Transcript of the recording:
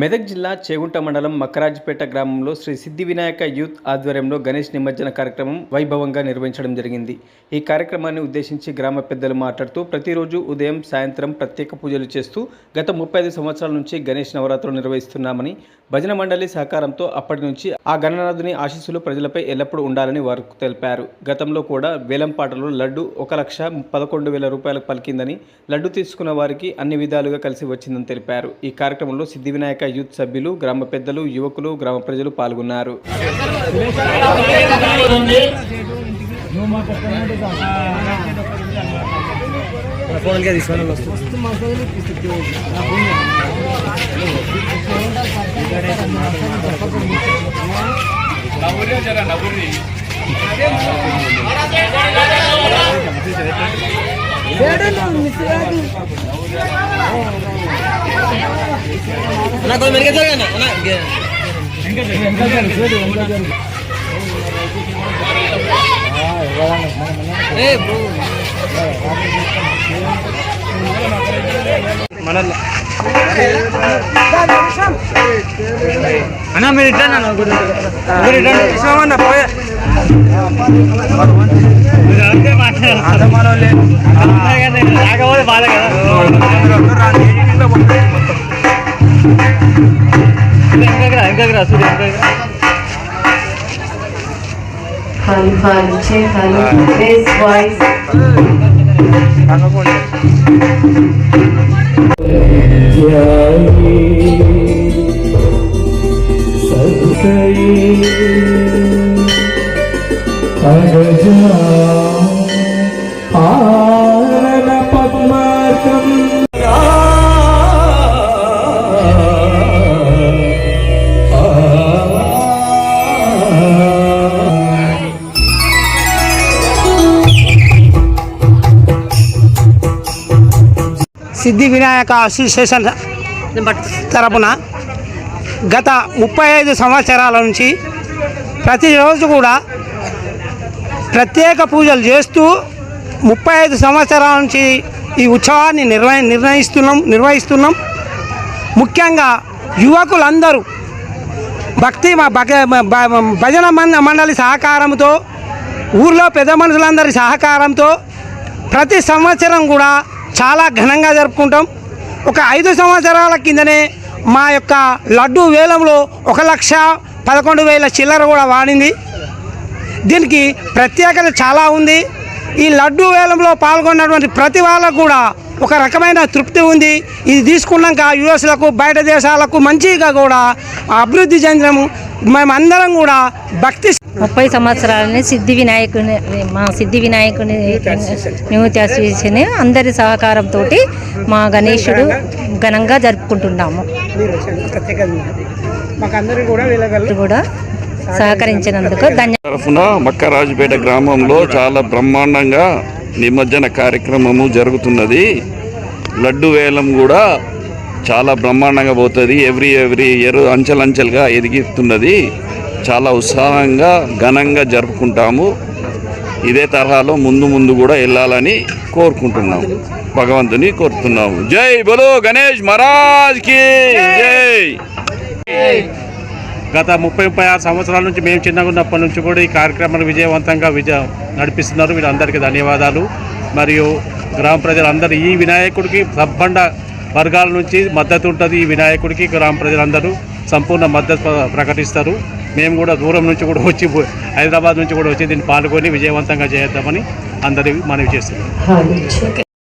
మెదక్ జిల్లా చేగుంట మండలం మకరాజ్పేట గ్రామంలో శ్రీ సిద్ధి వినాయక యూత్ ఆధ్వర్యంలో గణేష్ నిమజ్జన కార్యక్రమం వైభవంగా నిర్వహించడం జరిగింది. ఈ కార్యక్రమాన్ని ఉద్దేశించి గ్రామ పెద్దలు మాట్లాడుతూ ప్రతిరోజు ఉదయం సాయంత్రం ప్రత్యేక పూజలు చేస్తూ గత ముప్పై ఐదు సంవత్సరాల నుంచి గణేష్ నవరాత్రులు నిర్వహిస్తున్నామని భజన మండలి సహకారంతో అప్పటి నుంచి ఆ గణనాథుని ఆశీస్సులు ప్రజలపై ఎల్లప్పుడూ ఉండాలని వారు తెలిపారు. గతంలో కూడా వేలం పాటలో లడ్డు ఒక లక్ష పదకొండు వేల రూపాయలకు పలికిందని లడ్డు తీసుకున్న వారికి అన్ని విధాలుగా కలిసి వచ్చిందని తెలిపారు. ఈ కార్యక్రమంలో సిద్ధి వినాయక యూత్ సభ్యులు గ్రామ పెద్దలు యువకులు గ్రామ ప్రజలు పాల్గొన్నారు అన్న కొంచెం మెరుగు జరగండి అన్న అన్న మీరు ఇట్లా మీరు ఇట్లా ఇస్తామన్న పోయే. రాకపోతే బాధ కదా. ఇంకా ఇంకా సూర్య ఇంకా che voice సిద్ధి వినాయక అసోసియేషన్ తరపున గత ముప్పై ఐదు సంవత్సరాల నుంచి ప్రతిరోజు కూడా ప్రత్యేక పూజలు చేస్తూ ముప్పై ఐదు సంవత్సరాల నుంచి ఈ ఉత్సవాన్ని నిర్వ నిర్ణయిస్తున్నాం నిర్వహిస్తున్నాం. ముఖ్యంగా యువకులందరూ భక్తి భగ- భ- భజన మంద మండలి సహకారంతో ఊర్లో పెద్ద మనుషులందరి సహకారంతో ప్రతి సంవత్సరం కూడా చాలా ఘనంగా జరుపుకుంటాం. ఒక ఐదు సంవత్సరాల కిందనే మా యొక్క లడ్డు వేలంలో ఒక లక్ష పదకొండు వేల చిల్లర కూడా వాడింది. దీనికి ప్రత్యేకత చాలా ఉంది. ఈ లడ్డు వేలంలో పాల్గొన్నటువంటి ప్రతి వాళ్ళకు కూడా ఒక రకమైన తృప్తి ఉంది. ఇది తీసుకున్నాక యుఎస్లకు బయట దేశాలకు మంచిగా కూడా అభివృద్ధి చెందడము మేమందరం కూడా భక్తి ముప్పై సంవత్సరాలని సిద్ధి వినాయకుని మా సిద్ధి వినాయకుని న్యూతి అసోసియేషన్ అందరి సహకారంతో మా గణేశుడు ఘనంగా జరుపుకుంటున్నాము. కూడా సహకరించినందుకు ధన్య తరఫున మక్కరాజుపేట గ్రామంలో చాలా బ్రహ్మాండంగా నిమజ్జన కార్యక్రమము జరుగుతున్నది. లడ్డు వేలం కూడా చాలా బ్రహ్మాండంగా పోతుంది. ఎవ్రీ ఎవ్రీ ఇయర్ అంచెలంచెలుగా ఎదిగిస్తున్నది. చాలా ఉత్సాహంగా ఘనంగా జరుపుకుంటాము. ఇదే తరహాలో ముందు ముందు కూడా వెళ్ళాలని కోరుకుంటున్నాము. భగవంతుని కోరుతున్నాము. జై బలో గణేష్ మహారాజ్కి జై! గత ముప్పై ముప్పై ఆరు సంవత్సరాల నుంచి మేము చిన్నగా ఉన్నప్పటి నుంచి కూడా ఈ కార్యక్రమాన్ని విజయవంతంగా విజయ నడిపిస్తున్నారు. వీళ్ళందరికీ ధన్యవాదాలు. మరియు గ్రామ ప్రజలందరూ ఈ వినాయకుడికి సబ్బండ వర్గాల నుంచి మద్దతు ఉంటుంది. ఈ వినాయకుడికి గ్రామ ప్రజలందరూ సంపూర్ణ మద్దతు ప్ర- ప్రకటిస్తారు. మేము కూడా దూరం నుంచి కూడా వచ్చి హైదరాబాద్ నుంచి కూడా వచ్చి దీన్ని పాల్గొని విజయవంతంగా చేద్దామని అందరి మనవి చేస్తున్నాం.